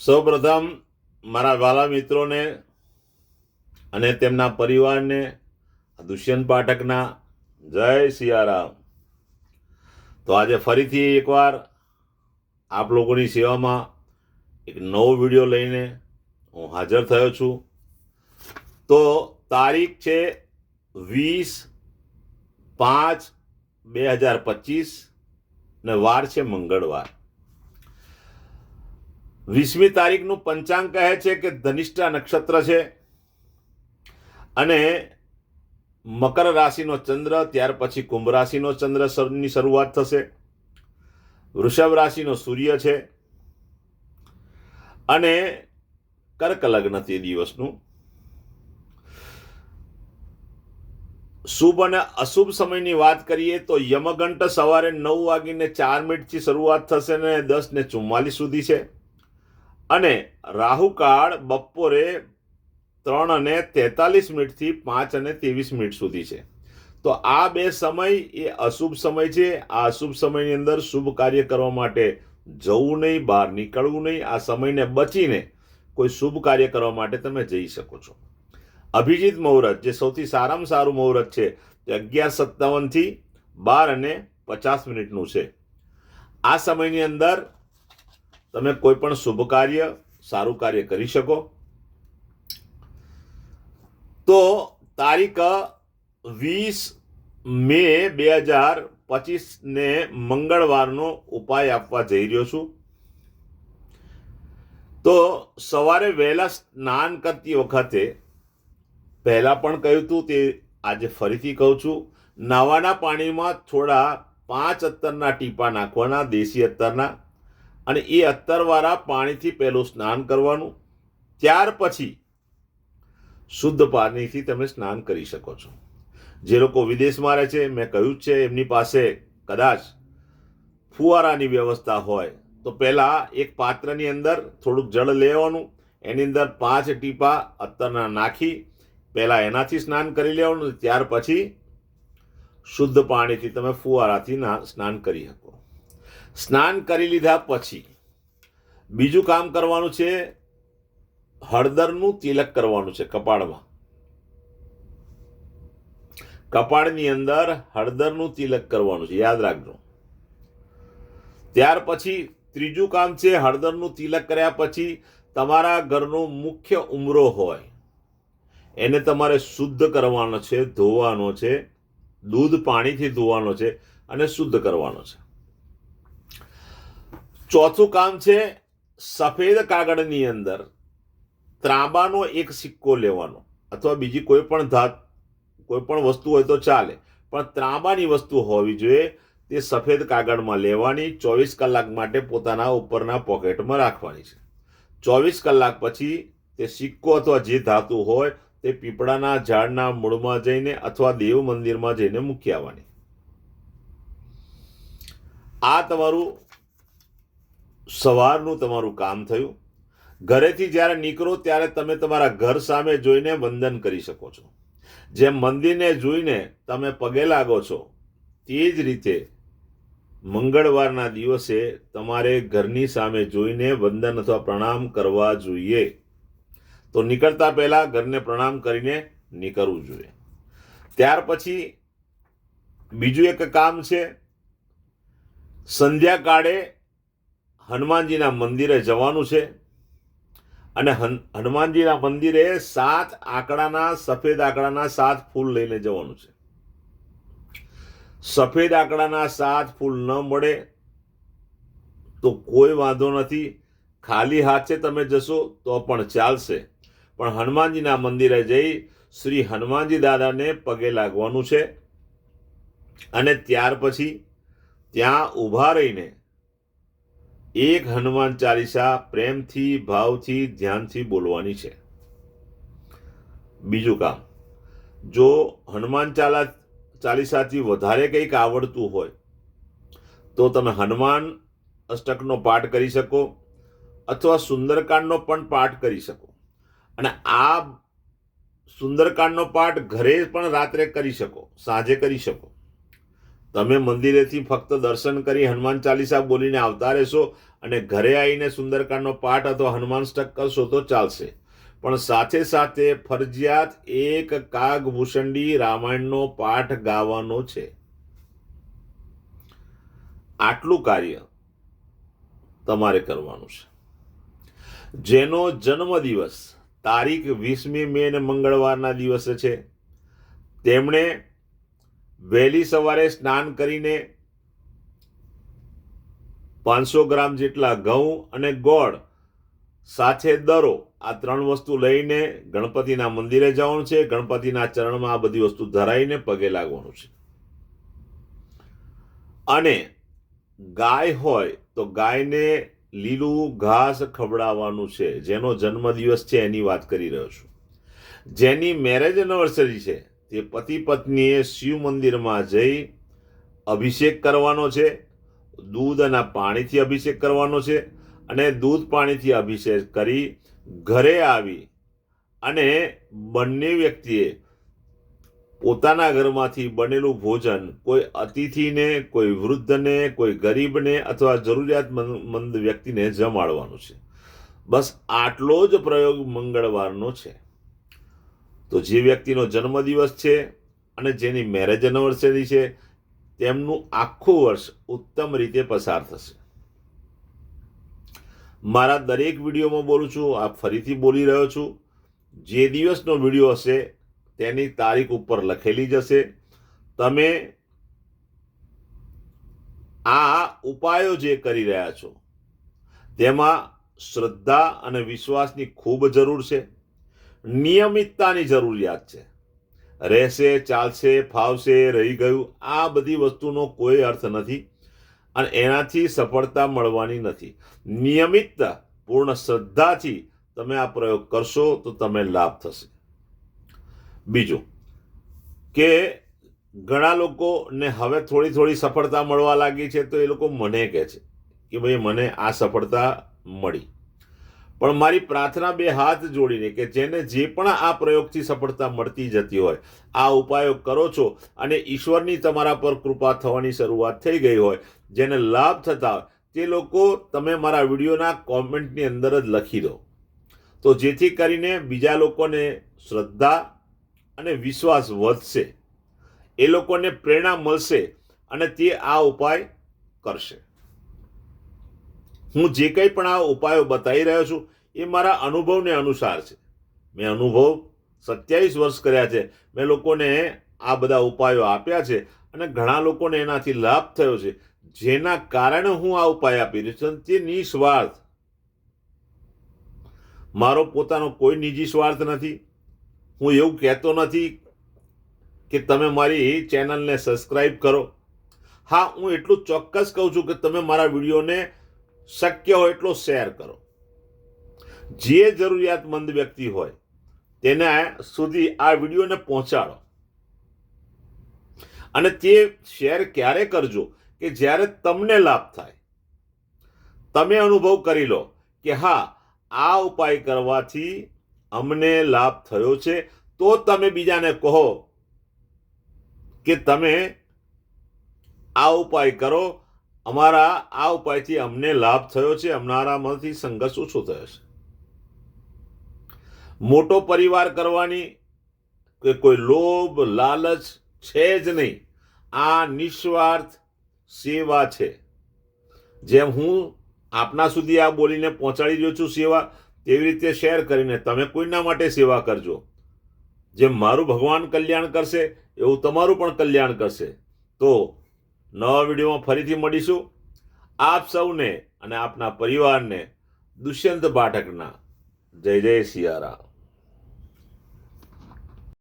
સૌપ્રથમ મારા વાલા મિત્રોને અને તેમના પરિવારને, દુષ્યંત પાઠકના, જય સિયારામ. તો આજે ફરીથી એકવાર આપ લોકોની સેવામાં એક નવો વીડિયો લઈને હું હાજર થયો છું. તો તારીખ છે વીસ પાંચ બે હજાર પચીસ ને વાર છે મંગળવાર. વીસમી તારીખનું પંચાંગ કહે છે કે ધનિષ્ઠા નક્ષત્ર છે. અને મકર રાશિનો ચંદ્ર, ત્યાર પછી કુંભ રાશિનો ચંદ્ર સરની શરૂઆત થશે. વૃષભ રાશિનો સૂર્ય છે. અને કર્ક લગ્ન તે દિવસનું. શુભ અને અશુભ સમયની વાત કરીએ તો યમઘંટ સવારે નવ વાગીને ચાર મિનિટથી શરૂઆત થશે ને દસ ને ચુમ્માલીસ સુધી છે. અને રાહુકાળ બપોરે ત્રણ અને તેતાલીસ મિનિટથી પાંચ અને ત્રેવીસ મિનિટ સુધી છે. તો આ બે સમય એ અશુભ સમય છે. આ અશુભ સમયની અંદર શુભ કાર્ય કરવા માટે જવું નહીં, બહાર નીકળવું નહીં. આ સમયને બચીને કોઈ શુભ કાર્ય કરવા માટે તમે જઈ શકો છો. અભિજીત મુહૂર્ત જે સૌથી સારામાં સારું મુહૂર્ત છે, તે અગિયાર સત્તાવનથી બાર અને પચાસ મિનિટનું છે. આ સમયની અંદર તમે કોઈ પણ શુભ કાર્ય, સારું કાર્ય કરી શકો. તો તારીખ વીસ મે બે હજાર પચીસને મંગળવારનો ઉપાય આપવા જઈ રહ્યો છું. તો સવારે વહેલા સ્નાન કરતી વખતે પહેલાં પણ કહ્યું હતું તે આજે ફરીથી કહું છું, નાવાના પાણીમાં થોડા પાંચ અત્તરના ટીપા નાખવાના, દેશી અત્તરના અને એ અત્તરવાળા પાણીથી પહેલું સ્નાન કરવાનું, ત્યાર પછી શુદ્ધ પાણીથી તમે સ્નાન કરી શકો છો. જે લોકો વિદેશમાં રહે છે, મેં કહ્યું છે, એમની પાસે કદાચ ફુવારાની વ્યવસ્થા હોય, તો પહેલાં એક પાત્રની અંદર થોડુંક જળ લેવાનું, એની અંદર પાંચ ટીપા અત્તરના નાખી, પહેલાં એનાથી સ્નાન કરી લેવાનું, ત્યાર પછી શુદ્ધ પાણીથી તમે ફુવારાથી સ્નાન કરી શકો. સ્નાન કરી લીધા પછી બીજું કામ કરવાનું છે, હળદરનું તિલક કરવાનું છે કપાળમાં. કપાળની અંદર હળદરનું તિલક કરવાનું છે, યાદ રાખજો. ત્યાર પછી ત્રીજું કામ છે, હળદરનું તિલક કર્યા પછી તમારા ઘરનો મુખ્ય ઉમરો હોય, એને તમારે શુદ્ધ કરવાનો છે, ધોવાનો છે, દૂધ પાણીથી ધોવાનો છે અને શુદ્ધ કરવાનો છે. ચોથું કામ છે સફેદ કાગળની અંદર ત્રાંબાનો એક સિક્કો લેવાનો અથવા બીજી કોઈ પણ ધાત, કોઈ પણ વસ્તુ હોય તો ચાલે. પણ ત્રાંબાની વસ્તુ હોવી જોઈએ તે સફેદ કાગળમાં લેવાની, ચોવીસ કલાક માટે પોતાના ઉપરના પોકેટમાં રાખવાની છે. ચોવીસ કલાક પછી તે સિક્કો અથવા જે ધાતુ હોય તે પીપળાના ઝાડના મૂળમાં જઈને અથવા દેવ મંદિરમાં જઈને મૂકી આવવાની. આ તમારું સવારનું તમારું કામ થયું. ઘરેથી જ્યારે નીકળો ત્યારે તમે તમારા ઘર સામે જોઈને વંદન કરી શકો છો. જેમ મંદિરને જોઈને તમે પગે લાગો છો, તે જ રીતે મંગળવારના દિવસે તમારે ઘરની સામે જોઈને વંદન અથવા પ્રણામ કરવા જોઈએ. તો નીકળતા પહેલાં ઘરને પ્રણામ કરીને નીકળવું જોઈએ. ત્યાર પછી બીજું એક કામ છે, સંધ્યાકાળે હનુમાનજીના મંદિરે જવાનું છે. અને હનુમાનજીના મંદિરે સાત આંકડાના, સફેદ આંકડાના સાત ફૂલ લઈને જવાનું છે. સફેદ આંકડાના સાત ફૂલ ન મળે તો કોઈ વાંધો નથી. ખાલી હાથે તમે જશો તો પણ ચાલશે. પણ હનુમાનજીના મંદિરે જઈ શ્રી હનુમાનજી દાદાને પગે લાગવાનું છે. અને ત્યાર પછી ત્યાં ઊભા રહીને એક હનુમાન ચાલીસા પ્રેમથી, ભાવથી, ધ્યાનથી બોલવાની છે. બીજું કામ, જો હનુમાન ચાલા, ચાલીસાથી વધારે કંઈક આવડતું હોય, તો તમે હનુમાન અષ્ટકનો પાઠ કરી શકો અથવા સુંદરકાંડનો પણ પાઠ કરી શકો. અને આ સુંદરકાંડનો પાઠ ઘરે પણ રાત્રે કરી શકો, સાંજે કરી શકો. તમે મંદિરેથી ફક્ત દર્શન કરી હનુમાન ચાલીસા બોલીને આવતા રહેશો અને ઘરે આવીને સુંદરકાંડનો પાઠ અથવા હનુમાન સ્ટક કરશો તો ચાલશે. પણ સાથે સાથે ફરજિયાત એક કાગ ભૂષંડી રામાયણનો પાઠ ગાવાનો છે. આટલું કાર્ય તમારે કરવાનું છે. જેનો જન્મદિવસ તારીખ વીસમી મે મંગળવારના દિવસે છે. તેમણે વહેલી સવારે સ્નાન કરીને પાંચસો ગ્રામ જેટલા ઘઉં અને ગોળ સાથે દરો, આ ત્રણ વસ્તુ લઈને ગણપતિના મંદિરે જવાનું છે. ગણપતિના ચરણમાં આ બધી વસ્તુ ધરાઈને પગે લાગવાનું છે. અને ગાય હોય તો ગાયને લીલું ઘાસ ખવડાવવાનું છે. જેનો જન્મદિવસ છે એની વાત કરી રહ્યો છું. જેની મેરેજ એનિવર્સરી છે તે પતિ પત્નીએ શિવ મંદિરમાં જઈ અભિષેક કરવાનો છે. દૂધ અને પાણીથી અભિષેક કરવાનો છે અને દૂધ પાણીથી અભિષેક કરી ઘરે આવી અને બંને વ્યક્તિએ પોતાના ઘરમાંથી બનેલું ભોજન કોઈ અતિથિને, કોઈ વૃદ્ધને, કોઈ ગરીબને અથવા જરૂરિયાતમંદ વ્યક્તિને જમાડવાનું છે. બસ આટલો જ પ્રયોગ મંગળવારનો છે. તો જે વ્યક્તિનો જન્મદિવસ છે અને જેની મેરેજ એનિવર્સરી છે, તેમનું આખું વર્ષ ઉત્તમ રીતે પસાર થશે. મારા દરેક વિડીયોમાં બોલું છું આ ફરીથી બોલી રહ્યો છું, જે દિવસનો વીડિયો હશે તેની તારીખ ઉપર લખેલી જશે. તમે આ ઉપાયો જે કરી રહ્યા છો, તેમાં શ્રદ્ધા અને વિશ્વાસની ખૂબ જરૂર છે. નિયમિતતાની જરૂરિયાત છે. રહેશે, ચાલશે, ફાવશે, રહી ગયું, આ બધી વસ્તુનો કોઈ અર્થ નથી અને એનાથી સફળતા મળવાની નથી. નિયમિતતા પૂર્ણ શ્રદ્ધાથી તમે આ પ્રયોગ કરશો તો તમે લાભ થશે. બીજું, કે ઘણા લોકોને હવે થોડી થોડી સફળતા મળવા લાગી છે તો એ લોકો મને કહે છે કે ભાઈ મને આ સફળતા મળી. પણ મારી પ્રાર્થના બે હાથ જોડીને કે જેને જે પણ આ પ્રયોગથી સફળતા મળતી જતી હોય, આ ઉપાયો કરો છો અને ઈશ્વરની તમારા પર કૃપા થવાની શરૂઆત થઈ ગઈ હોય, જેને લાભ થતા હોય, તે લોકો તમે મારા વિડીયોના કોમેન્ટની અંદર જ લખી દો. તો જેથી કરીને બીજા લોકોને શ્રદ્ધા અને વિશ્વાસ વધશે, એ લોકોને પ્રેરણા મળશે અને તે આ ઉપાય કરશે. હું જે કંઈ પણ આ ઉપાયો બતાવી રહ્યો છું, એ મારા અનુભવને અનુસાર છે. મેં અનુભવ સત્યાવીસ વર્ષ કર્યા છે. મેં લોકોને આ બધા ઉપાયો આપ્યા છે અને ઘણા લોકોને એનાથી લાભ થયો છે. જેના કારણે હું આ ઉપાય આપી રહ્યો છું. તે નિસ્વાર્થ. મારો પોતાનો કોઈ નિજી સ્વાર્થ નથી. હું એવું કહેતો નથી કે તમે મારી ચેનલને સબસ્ક્રાઈબ કરો. હા, હું એટલું ચોક્કસ કહું છું કે તમે મારા વિડીયોને શક્ય હોય એટલો શેર કરો. જે જરૂરિયાતમંદ વ્યક્તિ હોય, તેને સુધી આ વિડીયોને પહોંચાડો. અને તે શેર ક્યારે કરજો કે જ્યારે તમને લાભ થાય. તમે અનુભવ કરી લો કે હા, આ ઉપાય કરવાથી અમને લાભ થયો છે. તો તમે બીજાને કહો કે તમે આ ઉપાય કરો અમારા આ ઉપાયથી અમને લાભ થયો છે અમારામાંથી સંઘર્ષ ઓછો થયો છે. મોટો પરિવાર કરવાની કે કોઈ લોભ, લાલચ છે જ નહીં. આ નિસ્વાર્થ સેવા છે. જેમ હું આપના સુધી આ બોલીને પહોંચાડી રહ્યો છું સેવા, તેવી રીતે શેર કરીને તમે કોઈના માટે સેવા કરજો. જેમ મારું ભગવાન કલ્યાણ કરશે, એવું તમારું પણ કલ્યાણ કરશે. તો નવા વિડીયોમાં ફરીથી મળીશું. આપ સૌને અને આપના પરિવારને દુષ્યંત પાઠકના જય જય સિયારામ.